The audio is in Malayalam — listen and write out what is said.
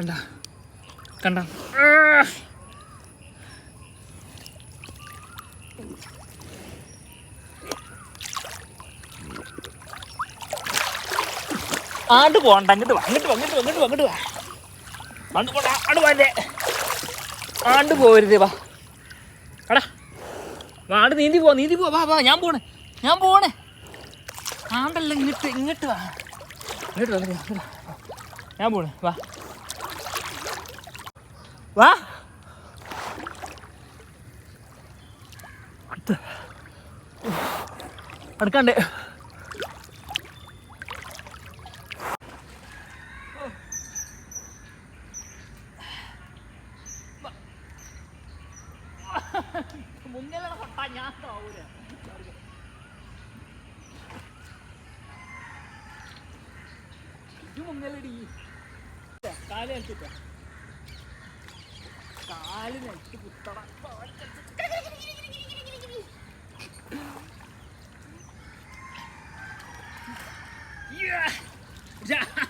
കണ്ട? കണ്ട? ആണ്ട് പോണ്ട അങ്ങോട്ട് വാ അങ്ങോട്ട് അങ്ങോട്ട് അങ്ങോട്ട് അങ്ങോട്ട് വാ അങ്ങോട്ട് വാ. ആണ്ട് പോണ്ട ആണ്ട് പോവരുത് വാ. വാ ആണ്ട് നീന്തി പോ നീന്തി പോ വാ വാ ഞാൻ പോണേ ഞാൻ പോണേ. ആണ്ടല്ല ഇങ്ങോട്ട് ഇങ്ങോട്ട് വാ, ഇങ്ങോട്ട് വാ. ഞാൻ പോണേ വാ. വാ. അടുക്കണ്ടേ. ഞാൻ. മുങ്ങലടി. കാൽ നിലത്തിട്ട കാൽ നിലത്ത് കുത്തട Yeah.